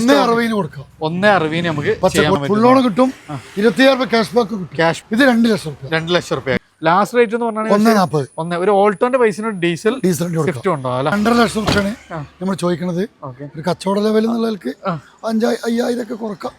ഒന്നേ അറുപതിന് കൊടുക്കാം. ഒന്നേ അറുപതിന് നമുക്ക് ലോൺ കിട്ടും. ഇരുപത്തിയായിരം രൂപ ക്യാഷ് ബാക്ക് കിട്ടും. ക്യാഷ് ഇത് രണ്ട് ലക്ഷം രൂപ രണ്ട് ലക്ഷം റുപ്യ. ലാസ്റ്റ് റേറ്റ് എന്ന് പറഞ്ഞാൽ ഒന്നേ നാൽപ്പത് ഒന്ന് ഒരു ഓൾട്ടോന്റെ പൈസന് ഡീസൽ ഡീസലിന്റെ ഉണ്ടോ രണ്ടര ലക്ഷം റുപ്യാണ് നമ്മൾ ചോദിക്കുന്നത് ഒരു കച്ചവട ലെവൽ എന്നുള്ളവർക്ക് അഞ്ചായി അയ്യായിരം ഒക്കെ കുറക്കാം.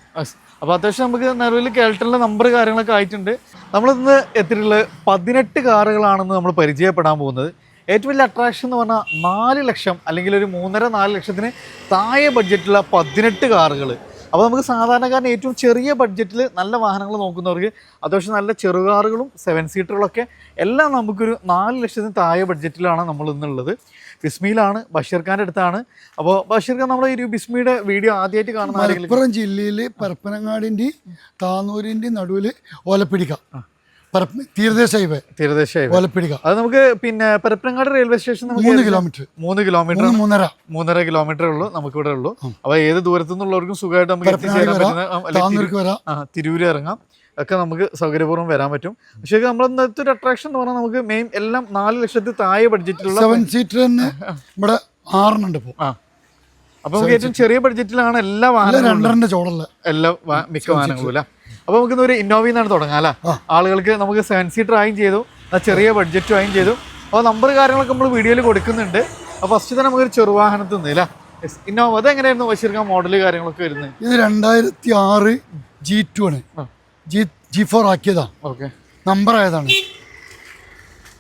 അപ്പോൾ അത്യാവശ്യം നമുക്ക് നിലവിൽ കേൾട്ടലിന്റെ നമ്പർ കാര്യങ്ങളൊക്കെ ആയിട്ടുണ്ട്. നമ്മളിന്ന് എത്തിയിട്ടുള്ളത് പതിനെട്ട് കാറുകളാണെന്ന് നമ്മൾ പരിചയപ്പെടാൻ പോകുന്നത്. ഏറ്റവും വലിയ അട്രാക്ഷൻ എന്ന് പറഞ്ഞാൽ നാല് ലക്ഷം അല്ലെങ്കിൽ ഒരു മൂന്നര നാല് ലക്ഷത്തിന് താഴെ ബഡ്ജറ്റുള്ള പതിനെട്ട് കാറുകൾ. അപ്പോൾ നമുക്ക് സാധാരണക്കാരന് ഏറ്റവും ചെറിയ ബഡ്ജറ്റിൽ നല്ല വാഹനങ്ങൾ നോക്കുന്നവർക്ക് അത്യാവശ്യം നല്ല ചെറുകാറുകളും സെവൻ സീറ്ററുകളൊക്കെ എല്ലാം നമുക്കൊരു നാല് ലക്ഷത്തിന് താഴെ ബഡ്ജറ്റിലാണ് നമ്മൾ ഇന്നുള്ളത്. ബിസ്മിയിലാണ് ബഷീർ ഖാന്റെ അടുത്താണ്. അപ്പോൾ ബഷീർ ഖാൻ നമ്മുടെ ഈ ഒരു ബിസ്മിയുടെ വീഡിയോ ആദ്യമായിട്ട് കാണുന്ന മലപ്പുറം ജില്ലയിൽ പരപ്പനങ്ങാടിന്റെ താന്നൂരിന്റെ നടുവിൽ ഓലപ്പിടിക്ക. തീരദേശ ഹൈവേ. തീരദേശ അത് നമുക്ക് പിന്നെ പരപ്പനങ്ങാട് റെയിൽവേ സ്റ്റേഷൻ മൂന്ന് കിലോമീറ്റർ. മൂന്ന് കിലോമീറ്റർ. മൂന്ന് മൂന്നര. മൂന്നര കിലോമീറ്റർ ഉള്ളൂ നമുക്ക് ഇവിടെ ഉള്ളൂ അപ്പൊ ഏത് ദൂരത്തു നിന്നുള്ളവർക്കും സുഖമായിട്ട് നമുക്ക് എത്തിച്ചേരാൻ പറ്റുന്ന തിരൂര് ഇറങ്ങാം. ഒക്കെ നമുക്ക് സൗകര്യപൂർവം വരാൻ പറ്റും. പക്ഷേ നമ്മൾ ഇന്നത്തെ ഒരു അട്രാക്ഷൻ എന്ന് പറഞ്ഞാൽ നമുക്ക് മെയിൻ എല്ലാം നാല് ലക്ഷത്തിൽ താഴെ ബഡ്ജറ്റിലുള്ള സെവൻ സീറ്റർ തന്നെ ഇവിടെ ആറിനുണ്ട് ഇപ്പോൾ അപ്പൊ നമുക്ക് ഏറ്റവും ചെറിയ ബഡ്ജറ്റിലാണ് എല്ലാ വാഹനങ്ങളും എല്ലാ മിക്ക വാഹനങ്ങളും അല്ല? അപ്പൊ നമുക്ക് ഇന്ന് ഒരു ഇന്നോവയിൽ നിന്നാണ് തുടങ്ങാം അല്ലേ? ആളുകൾക്ക് നമുക്ക് സെവൻ സീറ്റർ ആയും ചെയ്തു ചെറിയ ബഡ്ജറ്റും ആയും ചെയ്തു. അപ്പോൾ നമ്പർ കാര്യങ്ങളൊക്കെ നമ്മൾ വീഡിയോയിൽ കൊടുക്കുന്നുണ്ട്. അപ്പോൾ ഫസ്റ്റ് തന്നെ നമുക്കൊരു ചെറുവാഹനത്തിൽ നിന്ന് അല്ലേ. ഇന്നോവ അത് എങ്ങനെയായിരുന്നു വശീർക്കാൻ മോഡൽ കാര്യങ്ങളൊക്കെ വരുന്നത്? ഇത് രണ്ടായിരത്തി ആറ് ജി ടു ആണ്. ജി ജി ഫോർ ആക്കിയതാ. ഓക്കെ നമ്പർ ആയതാണ്.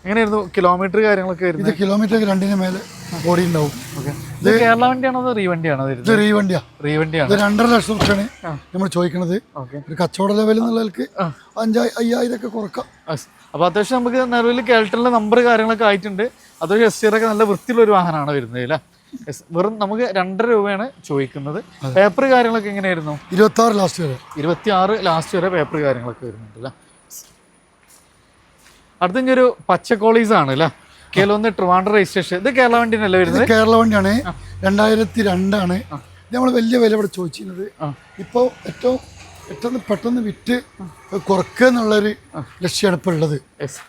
എങ്ങനെയായിരുന്നു കിലോമീറ്റർ കാര്യങ്ങളൊക്കെ ഇത് വരുന്നത്? കിലോമീറ്റർ രണ്ടിന് മേലെ ഓടി ഉണ്ടാവും. ഓക്കെ കേരള വണ്ടിയാണോ ഇത് റീവണ്ടിയാ രണ്ടര ലക്ഷം റുപ്യാണ് നമ്മൾ ചോദിക്കുന്നത് ഒരു കച്ചവട ലെവൽ എന്നുള്ളവർക്ക് അഞ്ചായി അയ്യായിരം ഒക്കെ കുറക്കാം. അപ്പൊ അത്യാവശ്യം നമുക്ക് നിലവിൽ കേരളത്തിലെ നമ്പർ കാര്യങ്ങളൊക്കെ ആയിട്ടുണ്ട്. അത്യാവശ്യം എസ് ഒക്കെ നല്ല വൃത്തിയുള്ള ഒരു വാഹനമാണ് വരുന്നത് അല്ലേ? വെറും നമുക്ക് രണ്ടര രൂപയാണ് ചോദിക്കുന്നത്. പേപ്പർ കാര്യങ്ങളൊക്കെ എങ്ങനെയായിരുന്നു? ഇരുപത്തി ആറ് ലാസ്റ്റ് വരെ. ഇരുപത്തി ആറ് ലാസ്റ്റ് വരെ പേപ്പർ കാര്യങ്ങളൊക്കെ വരുന്നുണ്ട് അല്ലേ? അടുത്ത ഒരു പച്ച പച്ചക്കോളീസ് ആണ് അല്ലേ? കേരള ട്രിവാൻഡ്രം രജിസ്ട്രേഷൻ ഇത് കേരള വണ്ടിനല്ലേ വരുന്നത്? കേരള വണ്ടിയാണ്. രണ്ടായിരത്തി രണ്ടാണ് നമ്മൾ വലിയ വില ഇവിടെ ചോദിച്ചിരുന്നത്. ഇപ്പോൾ ഏറ്റവും പെട്ടെന്ന് പെട്ടെന്ന് വിറ്റ് കുറക്കുക എന്നുള്ളൊരു ലക്ഷ്യമാണ് ഇപ്പോൾ ഉള്ളത്.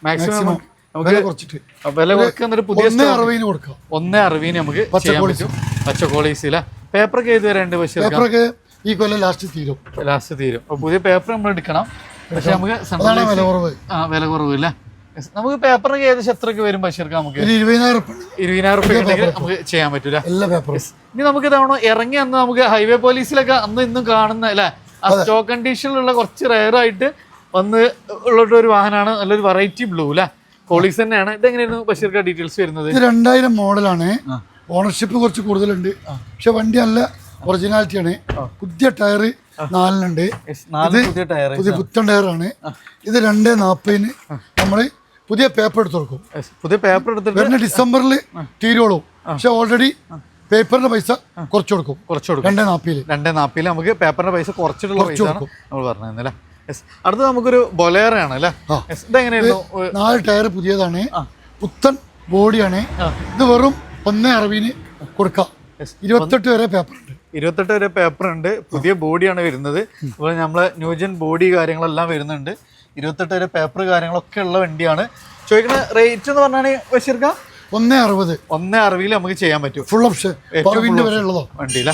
മാക്സിമം വില കുറച്ചിട്ട്. വില കുറക്കുന്ന ഒരു പുതിയ ഒന്നേ അറുപതിന് കൊടുക്കാം. ഒന്നേ അറിവിന് നമുക്ക് പച്ചക്കോളീസ് അല്ലേ പേപ്പറൊക്കെ ഏത് വരെയുണ്ട് പക്ഷേ പേപ്പറൊക്കെ ഈ കൊല്ലം ലാസ്റ്റ് തീരും. ലാസ്റ്റ് തീരും. പുതിയ പേപ്പർ നമ്മൾ എടുക്കണം. പക്ഷെ നമുക്ക് വില കുറവ്. ആ വില കുറവില്ല നമുക്ക് പേപ്പറിന് ഏകദേശം എത്രയൊക്കെ വരും ബഷീർക്ക് നമുക്ക്? ഇരുപതിനായിരം റുപ്യ നമുക്ക് ചെയ്യാൻ പറ്റൂല. എല്ലാ പേപ്പറും ഇനി നമുക്ക് ഇതാണോ ഇറങ്ങി അന്ന് നമുക്ക് ഹൈവേ പോലീസിലൊക്കെ അന്ന് ഇന്നും കാണുന്ന അല്ലെ? ആ സ്റ്റോക്ക് കണ്ടീഷനിലുള്ള കുറച്ച് റയർ ആയിട്ട് വന്ന് ഉള്ള ഒരു വാഹനമാണ് നല്ലൊരു വെറൈറ്റി ബ്ലൂ അല്ലെ? പോളീസ് തന്നെയാണ്. ഇതെങ്ങനെയായിരുന്നു ബഷീർക്ക് ഡീറ്റെയിൽസ് വരുന്നത്? ഇത് രണ്ടായിരം മോഡലാണ്. ഓണർഷിപ്പ് കുറച്ച് കൂടുതലുണ്ട്. പക്ഷെ വണ്ടി നല്ല ഒറിജിനാലിറ്റി ആണ്. പുതിയ ടയർ നാലിനുണ്ട്. നാല് പുതിയ ടയർ പുതിയ പുത്തൻ ടയറാണ് ഇത് രണ്ട് നാൽപ്പതിന് നമ്മൾ പുതിയ പേപ്പർ എടുത്ത് കൊടുക്കും പുതിയ പേപ്പർ എടുത്തിട്ട് വരുന്ന ഡിസംബറിൽ തീരുവോളൂ. പക്ഷെ ഓൾറെഡി പേപ്പറിന്റെ പൈസ കുറച്ച് കൊടുക്കും. കുറച്ച് കൊടുക്കും. രണ്ടേ നാപ്പിയിൽ രണ്ടേ നാപ്പിയിൽ നമുക്ക് പേപ്പറിന്റെ പൈസ കുറച്ചിട്ടുള്ള പൈസയാണ് നമ്മൾ പറഞ്ഞത് അല്ലേ? അടുത്ത നമുക്കൊരു ബൊലേറയാണ് അല്ലേ? ഇതെങ്ങനെയായിരുന്നു നാല് ടയർ പുതിയതാണ്. പുത്തൻ ബോഡിയാണ്. ഇത് വെറും ഒന്നേ അറുപതിന് കൊടുക്കാം. ഇരുപത്തെട്ട് വരെ പേപ്പർ ഉണ്ട്. ഇരുപത്തെട്ട് വരെ പേപ്പർ ഉണ്ട്. പുതിയ ബോഡിയാണ് വരുന്നത്. അതുപോലെ നമ്മളെ ന്യൂജൻ ബോഡി കാര്യങ്ങളെല്ലാം വരുന്നുണ്ട്. ഇരുപത്തെട്ട് വരെ പേപ്പർ കാര്യങ്ങളൊക്കെ ഉള്ള വണ്ടിയാണ്. ചോദിക്കുന്ന റേറ്റ് എന്ന് പറഞ്ഞാൽ ബഷീർക്ക? ഒന്നേ അറുപത്. ഒന്നേ അറുപതിൽ നമുക്ക് ചെയ്യാൻ പറ്റും. ഫുൾ ഓപ്ഷൻ വണ്ടിയിലെ വരെ ഉള്ളതോ വണ്ടിയില്ല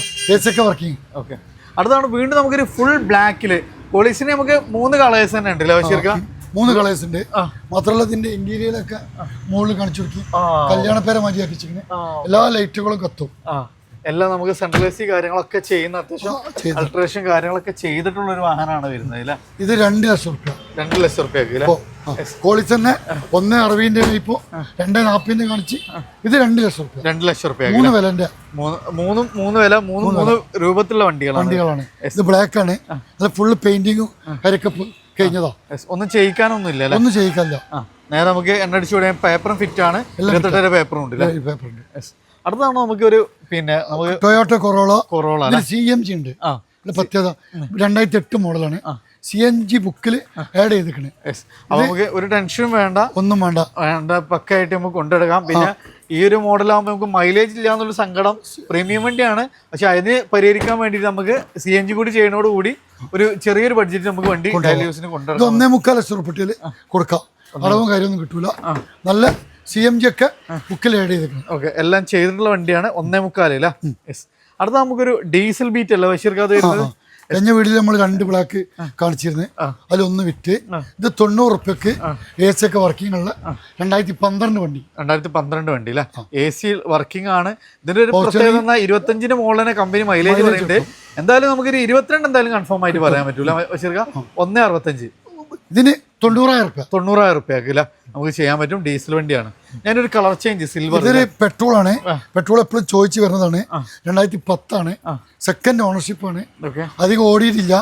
ഒക്കെ വർക്കിംഗ് ഓക്കെ അടുത്താണ് വീണ്ടും നമുക്കൊരു ഫുൾ ബ്ലാക്കിൽ പോളീസിന് നമുക്ക് മൂന്ന് കളേഴ്സ് തന്നെ ഉണ്ടല്ലോ ബഷീർക്ക? മൂന്ന് കളേഴ്സ് ഉണ്ട്. മാത്രമല്ല ഇതിന്റെ ഇന്റീരിയലൊക്കെ മുകളിൽ കാണിച്ചു കൊടുക്കി. കല്യാണപ്പേരെ കല്യാണ പേരെ മതിയാക്കിച്ചിങ്ങനെ എല്ലാ ലൈറ്റുകളും കത്തും. എല്ലാം നമുക്ക് സെൻട്രലൈസി കാര്യങ്ങളൊക്കെ ചെയ്യുന്ന അത്യാവശ്യം അൾട്രേഷൻ കാര്യങ്ങളൊക്കെ ചെയ്തിട്ടുള്ള ഒരു വാഹനമാണ് വരുന്നത് അല്ലേ? ഇത് രണ്ട് ലക്ഷം റുപ്യ. രണ്ട് ലക്ഷം റുപ്യക്ക് അല്ലേ? കോളിസ് തന്നെ ഒന്നേ അറുപതിന്റെ ഇപ്പോ രണ്ട് നാൽപ്പതിന്റെ കാണിച്ച് ഇത് രണ്ട് ലക്ഷം റുപ്യ. രണ്ട് ലക്ഷം റുപ്യ മൂന്ന് വിലന്റെ മൂന്ന് മൂന്നും വില മൂന്ന് മൂന്ന് രൂപത്തിലുള്ള വണ്ടികളാണ്. വണ്ടികളാണ്. ഇത് ബ്ലാക്ക് ആണ്. അത് ഫുള്ള് പെയിന്റിങ്ങും കരക്കപ്പ് കഴിഞ്ഞതാ. ഒന്നും ചെയ്യിക്കാനൊന്നും ഇല്ല അല്ലേ? ഒന്നും ചെയ്യിക്കാനില്ല. നേരെ നമുക്ക് എണ്ണടിച്ചു പേപ്പറും ഫിറ്റ് ആണ്. ഇരുപത്തെട്ടര പേപ്പറും ഉണ്ട് അല്ലേ? അടുത്താണ് നമുക്ക് ഒരു പിന്നെ നമുക്ക് Toyota Corolla Corolla C M G ഉണ്ട്. പ്രത്യേകത. രണ്ടായിരത്തി എട്ട് മോഡലാണ് സി എൻ ജി ബുക്കിൽ ആഡ് ചെയ്തിരിക്കണേ. അപ്പൊ നമുക്ക് ഒരു ടെൻഷനും വേണ്ട. ഒന്നും വേണ്ട. വേണ്ട പക്കായിട്ട് നമുക്ക് കൊണ്ടെടുക്കാം. പിന്നെ ഈ ഒരു മോഡലാകുമ്പോൾ നമുക്ക് മൈലേജ് ഇല്ല എന്നുള്ള സങ്കടം പ്രീമിയം വണ്ടിയാണ്. പക്ഷെ അതിന് പരിഹരിക്കാൻ വേണ്ടിയിട്ട് നമുക്ക് സി എൻ ജി കൂടി ചെയ്യുന്നതോട് കൂടി ഒരു ചെറിയൊരു ബഡ്ജറ്റ് നമുക്ക് വണ്ടി ഡെയിലി യൂസിന് കൊണ്ടുവരാം ഒന്നേ മുക്കാൽ ലക്ഷം ഉറുപ്പിട്ടിൽ കൊടുക്കാം. അളവും കാര്യമൊന്നും കിട്ടൂല. നല്ല സി എം ജി ഒക്കെ ബുക്കിൽ ആഡ് ചെയ്തിരിക്കുന്നത്. ഓക്കെ എല്ലാം ചെയ്തിട്ടുള്ള വണ്ടിയാണ് ഒന്നേ മുക്കാലില്ല അടുത്ത നമുക്കൊരു ഡീസൽ ബീറ്റ് അല്ല ബഷീർക്ക് എന്റെ വരുന്നത്? കഴിഞ്ഞ വീട്ടിൽ നമ്മൾ രണ്ട് ബ്ലാക്ക് കാണിച്ചിരുന്നു. അതിലൊന്ന് വിറ്റ്. ഇത് തൊണ്ണൂറ് റുപ്യക്ക് എ സി ഒക്കെ വർക്കിംഗ് ഉള്ള രണ്ടായിരത്തി പന്ത്രണ്ട് വണ്ടി. രണ്ടായിരത്തി പന്ത്രണ്ട് വണ്ടി അല്ലേ? എ സി വർക്കിംഗ് ആണ്. ഇതിന്റെ ഒരു പ്രത്യേകത ഇരുപത്തഞ്ചിന് മുകളിലെ കമ്പനി മൈലേജ് പറയുന്നുണ്ട് എന്തായാലും നമുക്കൊരു ഇരുപത്തിരണ്ട് എന്തായാലും കൺഫേം ആയിട്ട് പറയാൻ പറ്റൂല ഒന്നേ അറുപത്തഞ്ച്. ഇതിന് തൊണ്ണൂറായിരം റുപ്യ. തൊണ്ണൂറായിരം റുപ്യക്ക് അല്ല നമുക്ക് ചെയ്യാൻ പറ്റും ഡീസൽ വണ്ടിയാണ്. ഞാനൊരു കളർ ചേഞ്ച് സിൽവർ ഇതൊരു പെട്രോൾ ആണ് പെട്രോൾ എപ്പോഴും ചോദിച്ചു വരുന്നതാണ്. രണ്ടായിരത്തി പത്താണ് സെക്കൻഡ് ഓണർഷിപ്പ് ആണ്. അധികം ഓടിയിട്ടില്ല.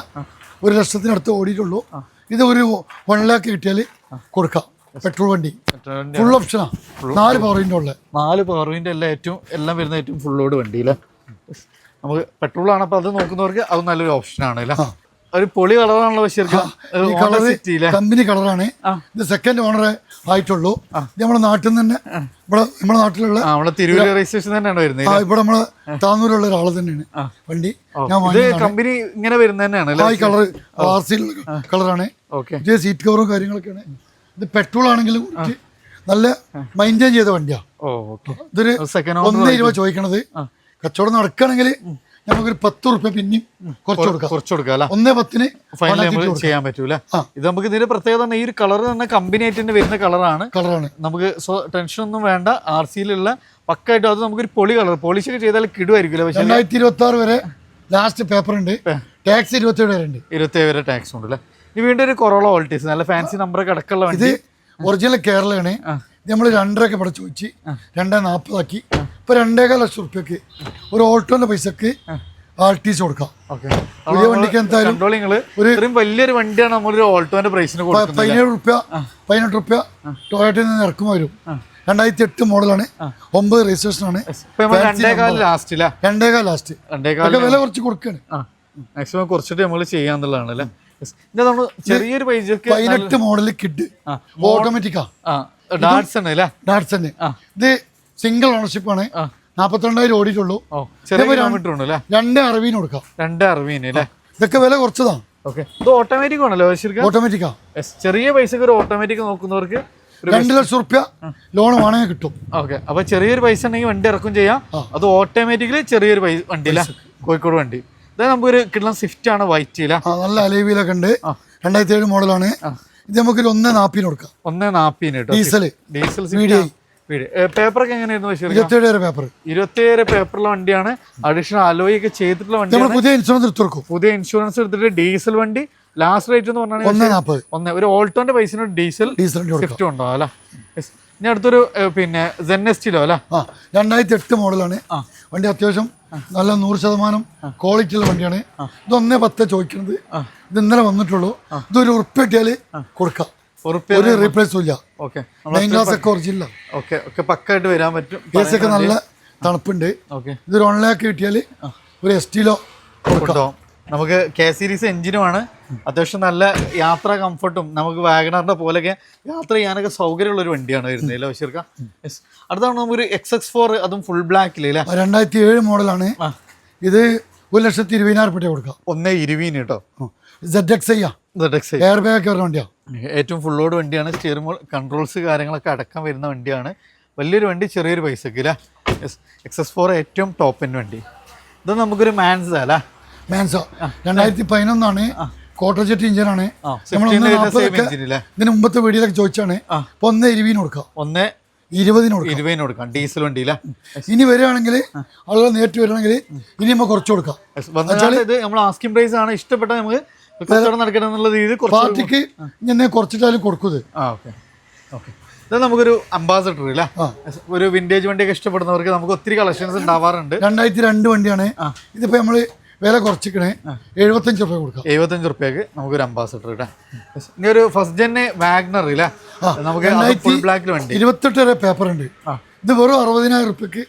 ഒരു ലക്ഷത്തിനടുത്ത് ഓടിയിട്ടുള്ളൂ. ഇത് ഒരു വൺ ലാക്ക് കിട്ടിയാൽ കൊടുക്കാം. പെട്രോൾ വണ്ടി. ഫുൾ ഓപ്ഷനാ നാല് പവർ പവറിന്റെ ഉള്ള നാല് പവർ പവർവിന്റെ എല്ലാം ഏറ്റവും എല്ലാം വരുന്ന ഏറ്റവും ഫുൾ ലോഡ് വണ്ടി അല്ലേ നമുക്ക് പെട്രോൾ ആണ് അപ്പോൾ അത് നോക്കുന്നവർക്ക് അത് നല്ലൊരു ഓപ്ഷനാണ് അല്ലേ ഒരു പൊളി കളറാണല്ലോ ഈ സിറ്റിയിലെ കമ്പനി കളറാണ്. ഇത് സെക്കൻഡ് ഓണർ ആയിട്ടുള്ളൂ. നമ്മുടെ നാട്ടിൽ നിന്ന് തന്നെ ഇവിടെ നമ്മുടെ നാട്ടിലുള്ള നമ്മുടെ തിരൂര് രജിസ്ട്രേഷൻ തന്നെയാണ് വരുന്നത് ഇവിടെ നമ്മളെ താന്നൂരുള്ള ഒരാൾ തന്നെയാണ്. വണ്ടി ഞാൻ കമ്പനി ഇങ്ങനെ വരുന്ന തന്നെയാണ് ഈ കളർ ആർ സി കളറാണ്. ഓക്കെ. ഇത് സീറ്റ് കവറും കാര്യങ്ങളൊക്കെയാണ്. ഇത് പെട്രോൾ ആണെങ്കിലും നല്ല മെയിന്റെയിൻ ചെയ്ത വണ്ടിയാ. ഓ ഓക്കെ. ഇതൊരു സെക്കൻഡ് ഒന്ന് രൂപ ചോദിക്കണത്. കച്ചവടം നടക്കുകയാണെങ്കിൽ നമുക്കൊരു പത്ത് റുപ്യ പിന്നെയും കുറച്ച് കൊടുക്കാം. കുറച്ച് കൊടുക്കാം ഒന്നേ പത്തിന് ഫൈനൽ. ചെയ്യാൻ പറ്റൂല. ഇത് നമുക്ക് ഇതിന്റെ പ്രത്യേകത ഈ ഒരു കളർ തന്നെ കമ്പനി ആയിട്ട് തന്നെ വരുന്ന കളറാണ്. കളറാണ്. നമുക്ക് സോ ടെൻഷൻ ഒന്നും വേണ്ട. ആർ സിയിലുള്ള പക്കായിട്ട് അത് നമുക്കൊരു പൊളി കളർ. പോളിഷ് ഒക്കെ ചെയ്താൽ കിടുമായിരിക്കില്ല പക്ഷേ രണ്ടായിരത്തി ഇരുപത്തി ആറ് വരെ ലാസ്റ്റ് പേപ്പർ ഉണ്ട്. ടാക്സ് ഇരുപത്തേഴ് വരെ ഉണ്ട്. ഇരുപത്തേഴ് വരെ ടാക്സ് ഉണ്ട് അല്ലേ? ഇനി വീണ്ടും ഒരു കൊറോള ഓൾട്ടീസ് നല്ല ഫാൻസി നമ്പർ കിടക്കുള്ള ഇത് ഒറിജിനൽ കേരളയാണ് നമ്മൾ രണ്ടരയൊക്കെ ഇവിടെ ചോദിച്ച് രണ്ടേ നാൽപ്പതാക്കി ഇപ്പൊ രണ്ടേകാൽ ലക്ഷം റുപ്യക്ക് ഒരു ഓൾട്ടോന്റെ പൈസക്ക് ആർ ടി സി കൊടുക്കാം പുതിയ വണ്ടിക്ക് എന്തായാലും ഒരു വലിയൊരു വണ്ടിയാണ് നമ്മളൊരു ഓൾട്ടോന്റെ പ്രൈസിന് പതിനേഴ് റുപ്യ പതിനെട്ട് റുപ്യ ടൊയോട്ടയിൽ നിന്ന് ഇറക്കുമ്പോൾ വരും. രണ്ടായിരത്തി എട്ട് മോഡലാണ്. ഒമ്പത് രജിസ്ട്രേഷൻ ആണ്. രണ്ടേകാല രണ്ടേകാൽ ലാസ്റ്റ് വില കുറച്ച് കൊടുക്കാണ്. മാക്സിമം കുറച്ചിട്ട് നമ്മൾ ചെയ്യാന്നുള്ളതാണ് അല്ലേ? ചെറിയൊരു പതിനെട്ട് മോഡൽ കിഡ്. ഓട്ടോമാറ്റിക്കാ ആ. ഡാറ്റ്സ് അല്ലേ? ഡാറ്റ്സന്റെ ഇത് സിംഗിൾ ഓണർഷിപ്പ് ആണ്. നാപ്പത്തിരണ്ടായിരം ഓടിയിട്ടുള്ളൂ. രണ്ട് അറബീൻ കൊടുക്കാം. രണ്ട് അറബീൻ അല്ലേ? ഇതൊക്കെ വില കുറച്ചതാണ് ഇത് ഓട്ടോമാറ്റിക് ആണല്ലോ ഓട്ടോമാറ്റിക്കാ ചെറിയ പൈസക്ക് ഒരു ഓട്ടോമാറ്റിക് നോക്കുന്നവർക്ക് രണ്ട് ലക്ഷം റുപ്യ ലോൺ വേണമെങ്കിൽ കിട്ടും. ഓക്കെ. അപ്പൊ ചെറിയൊരു പൈസ ഉണ്ടെങ്കിൽ വണ്ടി ഇറക്കും ചെയ്യാം. അത് ഓട്ടോമാറ്റിക്കലി ചെറിയൊരു പൈസ വണ്ടി അല്ല? കോഴിക്കോട് വണ്ടി. ഇതാ നമുക്കൊരു കിട്ടുന്ന സ്വിഫ്റ്റ് ആണ് വൈറ്റ് ഇല്ല നല്ല അലേവിയിലൊക്കെ ഉണ്ട്. രണ്ടായിരത്തി ഏഴ് മോഡലാണ് ഇത് നമുക്ക് ഒന്ന് നാപ്പിന് കൊടുക്കാം. ഒന്ന് നാപ്പിന് ഡീസൽ ഡീസൽ ഡീസൽ VDI. പേപ്പറൊക്കെ എങ്ങനെയായിരുന്നു വരെ പേപ്പർ ഇരുപത്തിയേഴ് പേപ്പറുള്ള വണ്ടിയാണ്. അഡീഷണൽ അലോയൊക്കെ ചെയ്തിട്ടുള്ള വണ്ടി പുതിയ ഇൻഷുറൻസ് എടുത്തു കൊടുക്കും. പുതിയ ഇൻഷുറൻസ് എടുത്തിട്ട് ഡീസൽ വണ്ടി. ലാസ്റ്റ് റേറ്റ് എന്ന് പറഞ്ഞാൽ ഒന്ന് ഒരു ഓൾട്ടോന്റെ പൈസ ഡീസൽ ഡീസൽ സ്വിഫ്റ്റ് ഉണ്ടോ അല്ല? ഇനി അടുത്തൊരു പിന്നെ ജെന്നെസ്റ്റിലോ അല്ല? ആ രണ്ടായിരത്തി എട്ട് മോഡലാണ് വണ്ടി അത്യാവശ്യം നല്ല നൂറ് ശതമാനം ക്വാളിറ്റി ഉള്ള വണ്ടിയാണ്. ഇത് ഒന്നേ പത്ത് ചോദിക്കുന്നത് ഇത് ഇന്നലെ വന്നിട്ടുള്ളൂ. ഇതൊരു ഉറപ്പിട്ടിയാൽ കൊടുക്കാം. ഒരു റീപ്ലേസും ഇല്ല. ഓക്കെ മെയിൻ ഒക്കെ ഒറിജിനൽ പക്കായിട്ട് വരാൻ പറ്റും. എ സി ഒക്കെ നല്ല തണുപ്പുണ്ട്. ഓക്കെ ഇതൊരു വൺ ലാക്ക് കിട്ടിയാൽ ഒരു എസ് ടിയിലോ കൊടുക്കാം. നമുക്ക് കെ സീരീസ് എഞ്ചിനുമാണ് അത്യാവശ്യം നല്ല യാത്രാ കംഫർട്ടും നമുക്ക് വാഗണറിന്റെ പോലെയൊക്കെ യാത്ര ചെയ്യാനൊക്കെ സൗകര്യമുള്ള ഒരു വണ്ടിയാണ് വരുന്നത്. അല്ലേ ബഷീർക്ക? അടുത്താണ് നമുക്കൊരു എക്സ് എക്സ് ഫോർ അതും ഫുൾ ബ്ലാക്ക് അല്ലേ? രണ്ടായിരത്തി ഏഴ് മോഡലാണ് ഇത് ഒരു ലക്ഷത്തി ഇരുപതിനായിരം രൂപ കൊടുക്കാം. ഒന്നേ ഇരുപീന് കേട്ടോ. Z X I. Air bag ഒക്കെ വരുന്ന വണ്ടിയാണ് ഏറ്റവും ഫുൾ ലോഡ് വണ്ടിയാണ്. സ്റ്റിയറിംഗ് കൺട്രോൾസ് കാര്യങ്ങളൊക്കെ അടക്കം വരുന്ന വണ്ടിയാണ്. വലിയൊരു വണ്ടി ചെറിയൊരു പൈസക്ക് അല്ലേ യെസ് എക്സ് എസ് ഫോർ ഏറ്റവും ടോപ്പ് എൻ വണ്ടി. ഇത് നമുക്കൊരു മാൻസ അല്ലേ മാൻസോ രണ്ടായിരത്തി പതിനൊന്നാണ് കോട്ടർജെറ്റ് ഇഞ്ചിനാണ് ആ, നമ്മൾ 16 ഒന്ന് വരുന്ന നാൽപ്പതൊക്കെ same engine അല്ലേ? ഇതിന് മുമ്പത്തെ വീഡിയോയിലൊക്കെ ചോദിച്ചാണ്. അപ്പൊ ഒന്ന് ഇരുപതിന് കൊടുക്കാം. ഒന്ന് ഇരുപതിന് കൊടുക്കാം. ഇരുപതിന് കൊടുക്കാം. ഡീസൽ വണ്ടിയില്ല ഇനി വരികയാണെങ്കിൽ ആളുകൾ നേരിട്ട് വരികയാണെങ്കിൽ ഇനി നമ്മൾ കുറച്ച് കൊടുക്കാം. ഇത്. നമ്മൾ ആസ്കിംഗ് പ്രൈസ് ആണ്. ഇഷ്ടപ്പെട്ട നമുക്ക് കച്ചവടം നടക്കണം എന്നുള്ള രീതി പാർട്ടിക്ക് ഞാൻ കുറച്ചിട്ടാലും കൊടുക്കുന്നത് ആ ഓക്കെ. ഓക്കെ. ഇത് നമുക്കൊരു അംബാസഡർ അല്ലേ ഒരു വിന്റേജ് വണ്ടിയൊക്കെ ഇഷ്ടപ്പെടുന്നവർക്ക് നമുക്ക് ഒത്തിരി കളക്ഷൻസ് ഉണ്ടാവാറുണ്ട്. രണ്ടായിരത്തി രണ്ട് വണ്ടിയാണ്. ഇതിപ്പോ നമ്മൾ വില കുറച്ചിക്കണേ എഴുപത്തഞ്ച് റുപ്യ കൊടുക്കാം. എഴുപത്തഞ്ച് റുപ്യക്ക് നമുക്കൊരു അംബാസഡർ ഇടാം ഇനി ഒരു ഫസ്റ്റ് ജെന്നെ വാഗ്നർ ഇല്ല നമുക്ക് ഇരുപത്തെട്ട് വരെ പേപ്പർ ഉണ്ട്. ഇത് വെറും അറുപതിനായിരം റുപ്യക്ക്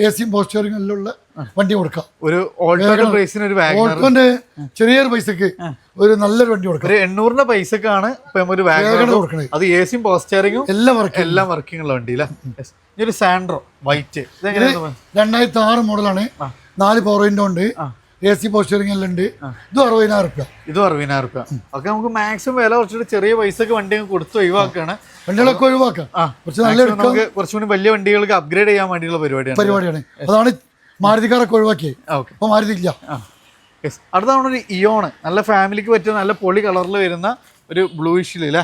എ സിയും പോസ്റ്ററിംഗ് വണ്ടി കൊടുക്കാം. ഒരു ഓൾട്ടോന്റെ ചെറിയൊരു പൈസക്ക് ഒരു നല്ലൊരു വണ്ടി കൊടുക്കാം. ഒരു എണ്ണൂറിന്റെ പൈസക്കാണ് ഒരു വാഗ്നർ കൊടുക്കണേ. അത് എ സിയും പോസ്റ്ററിങ്ങും എല്ലാം വർക്ക് എല്ലാം വർക്കിംഗ് ഉള്ള വണ്ടി ഒരു സാൻഡ്രോ വൈറ്റ് രണ്ടായിരത്തി ആറ് മോഡലാണ് നാല് പവർ വിൻഡോ ഉണ്ട്. എ സി പോസ്റ്ററിംഗ് എല്ലാം ഉണ്ട് ഇതും അറുപതിനായിരം റുപ്യ ഇതും അറുപതിനായിരം റുപ്യ ഒക്കെ നമുക്ക് മാക്സിമം വില കുറച്ചിട്ട് ചെറിയ പൈസക്ക് വണ്ടി കൊടുത്ത് ഒഴിവാക്കാണ്. വണ്ടികളൊക്കെ ഒഴിവാക്കാം. കുറച്ച് നല്ല നമുക്ക് കുറച്ചുകൂടി വലിയ വണ്ടികൾക്ക് അപ്ഗ്രേഡ് ചെയ്യാൻ വേണ്ടിയുള്ള പരിപാടിയാണ്. പരിപാടിയാണ്. അതാണ് മാരുതിക്കാരൊക്കെ ഒഴിവാക്കിയത് ഓക്കെ അപ്പോൾ മാരുതി ഇല്ല. അടുത്താണ് ഒരു ഇയോണ് നല്ല ഫാമിലിക്ക് പറ്റിയ നല്ല പൊളി കളറിൽ വരുന്ന ഒരു ബ്ലൂയിഷിൽ അല്ലേ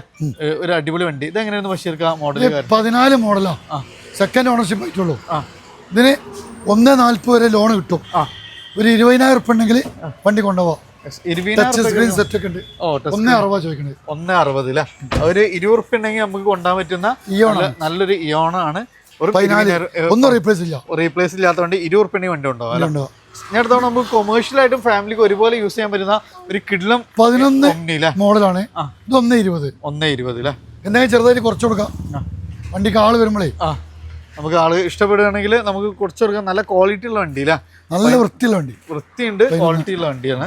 ഒരു അടിപൊളി വണ്ടി. ഇത് എങ്ങനെയാണ് പക്ഷേ മോഡൽ പതിനാല് മോഡലാ സെക്കൻഡ് ഓണർഷിപ്പ് ആയിട്ടുള്ളൂ. ഇതിന് ഒന്ന് നാൽപ്പത് വരെ ലോൺ കിട്ടും. ആ. ഒരു ഇരുപതിനായിരം ഉറുപ്പ് ഉണ്ടെങ്കിൽ വണ്ടി കൊണ്ടുപോവാം. ടച്ച് സ്ക്രീൻ സെറ്റ് ഒക്കെ ഉണ്ട്. ഒന്നേ അറുപത് ചോദിക്കുന്നത് ഒന്നേ അറുപത് അല്ലേ ഒരു ഇരുപത് ഉറുപ്പ് ഉണ്ടെങ്കിൽ നമുക്ക് കൊണ്ടുപോകാൻ പറ്റുന്ന. നല്ല- നല്ലൊരു ഇയോണാണ് ഒരു ഒന്നും റീപ്ലേസ് ഇല്ല. റീപ്ലേസ് ഇല്ലാത്ത വണ്ടി ഇരുപത് ഉറുപ്പ് വണ്ടി ഉണ്ടാവും ഉണ്ടാവുക ഞാൻ അടുത്ത നമുക്ക് കൊമേഴ്ഷ്യൽ ആയിട്ടും ഫാമിലിക്ക് ഒരുപോലെ യൂസ് ചെയ്യാൻ പറ്റുന്ന ഒരു കിഡ്ലം പതിനൊന്ന് മോഡലാണ്. ഇത് ഒന്നേ ഇരുപത്. ഒന്നേ ഇരുപത് അല്ലേ എന്തെങ്കിലും ചെറുതായിട്ട് കുറച്ച് കൊടുക്കാം. വണ്ടിക്ക് ആൾ വരുമ്പോഴേ ആ. നമുക്ക് ആൾ ഇഷ്ടപ്പെടുകയാണെങ്കിൽ നമുക്ക് കുറച്ച് കൊടുക്കാം. നല്ല ക്വാളിറ്റി ഉള്ള വണ്ടി അല്ലേ നല്ല വൃത്തിയുള്ള വണ്ടി. വൃത്തിയുണ്ട് ക്വാളിറ്റിയുള്ള വണ്ടിയാണ്.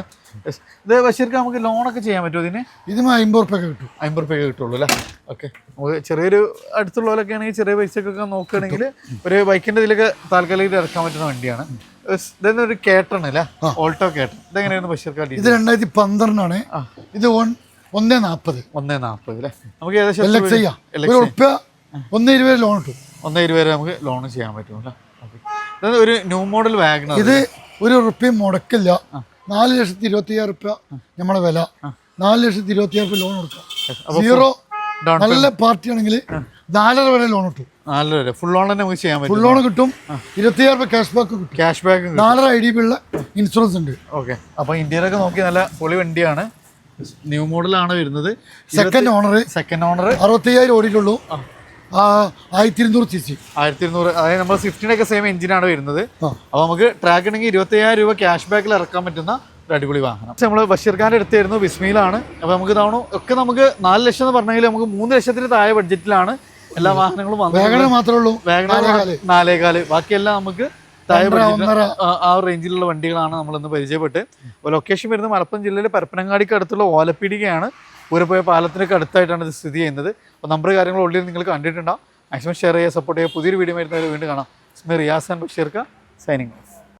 ഇത് ബഷീർക്ക് നമുക്ക് ലോണൊക്കെ ചെയ്യാൻ പറ്റുമോ ഇതിന്? ഇതിന് അമ്പത് റുപ്യൊക്കെ കിട്ടും. അമ്പത് റുപ്യൊക്കെ കിട്ടുള്ളൂ അല്ലേ? ഓക്കെ നമുക്ക് ചെറിയൊരു അടുത്തുള്ളവരൊക്കെ ആണെങ്കിൽ ചെറിയ പൈസക്കൊക്കെ നോക്കുകയാണെങ്കിൽ ഒരു ബൈക്കിന്റെ ഇതിലൊക്കെ താൽക്കാലിക ഇറക്കാൻ പറ്റുന്ന വണ്ടിയാണ്. ഇതെന്നെ ഒരു കേട്ടൺ അല്ലേ? ഓൾട്ടോ കേട്ടൺ ഇതെങ്ങനെയാണ് ബഷീർക്ക് ഇത് രണ്ടായിരത്തി പന്ത്രണ്ടാണ് ഇത് വൺ ഒന്നേ നാൽപ്പത് ഒന്നേ നാൽപ്പത് അല്ലേ? നമുക്ക് ഏകദേശം ഒരു ഒന്നേ ഇരുപത് ലോൺ കിട്ടും. ഒന്നേ ഇരുപത് നമുക്ക് ലോൺ ചെയ്യാൻ പറ്റും അല്ലേ? ഒരു ന്യൂ മോഡൽ വാഗണർ ഇത് ഒരു ഉറുപ്പ്യം മുടക്കില്ല. നാല് ലക്ഷത്തി ഇരുപത്തി അയ്യായിരം റുപ്യ നമ്മളെ വില. നാല് ലക്ഷത്തി ഇരുപത്തി അയ്യായിരം റുപ്യ ലോൺ കൊടുക്കാം സീറോ നല്ല പാർട്ടി ആണെങ്കിൽ നാലര വരെ ലോൺ കിട്ടും. നാലര വരെ. ഫുൾ ലോൺ തന്നെ നമുക്ക് ചെയ്യാൻ ഫുൾ പറ്റും ലോൺ കിട്ടും. ഇരുപത്തിയായിരം റുപ്യ ക്യാഷ് ബാക്ക് കിട്ടും. ക്യാഷ് ബാക്ക് നാലര ഐ ഡി ഉള്ള ഇൻഷുറൻസ് ഉണ്ട്. ഓക്കെ അപ്പോൾ ഇന്ത്യയിലൊക്കെ നോക്കി നല്ല പൊളി വണ്ടിയാണ്. ന്യൂ മോഡലാണ് വരുന്നത്. സെക്കൻഡ് ഓണർ സെക്കൻഡ് ഓണർ അറുപത്തയ്യായിരം ഓടിയിട്ടുള്ളൂ. ആയിരത്തി ഇരുന്നൂറ് സി സി ആയിരത്തി ഇരുന്നൂറ് അതായത് നമ്മൾ സ്വിഫ്റ്റിന്റെ ഒക്കെ സെയിം എഞ്ചിനാണ് വരുന്നത്. അപ്പൊ അപ്പോൾ നമുക്ക് ട്രാക്ക് ഉണ്ടെങ്കിൽ ഇരുപത്തയ്യായിരം രൂപ ക്യാഷ് ബാക്കിൽ ഇറക്കാൻ പറ്റുന്ന ഒരു അടിപൊളി വാഹനം. നമ്മൾ ബഷീർ ഖാന്റെ അടുത്തായിരുന്നു ബിസ്മിയിലാണ് അപ്പോൾ നമുക്ക് തവണ ഒക്കെ നമുക്ക് നാല് ലക്ഷം എന്ന് പറഞ്ഞെങ്കിൽ നമുക്ക് മൂന്ന് ലക്ഷത്തിന് താഴെ ബഡ്ജറ്റിലാണ് എല്ലാ വാഹനങ്ങളും വേഗന മാത്രമേ ഉള്ളൂ. വാഗണർ നാലേകാൽ. ബാക്കിയെല്ലാം നമുക്ക്. ആ- റേഞ്ചിലുള്ള വണ്ടികളാണ് നമ്മളിന്ന് പരിചയപ്പെട്ട്. ലൊക്കേഷൻ വരുന്നത് മലപ്പുറം ജില്ലയിലെ പരപ്പനങ്ങാടിക്ക് അടുത്തുള്ള ഓലപ്പീടികയാണ്. പൂരപ്പോയ പാലത്തിനൊക്കെ അടുത്തായിട്ടാണ് ഇത് സ്ഥിതി ചെയ്യുന്നത്. അപ്പോൾ നമ്പർ കാര്യങ്ങൾ ഉള്ളിൽ നിങ്ങൾ കണ്ടിട്ടുണ്ടാവും. മാക്സിമം ഷെയർ ചെയ്യുക സപ്പോർട്ട് ചെയ്യുക പുതിയൊരു വീഡിയോ വരുന്നവരെ വീണ്ടും കാണാം. ഇസ്മി റിയാസ് ആൻഡ് ബഷീർക്ക സൈനിങ് ഓഫ്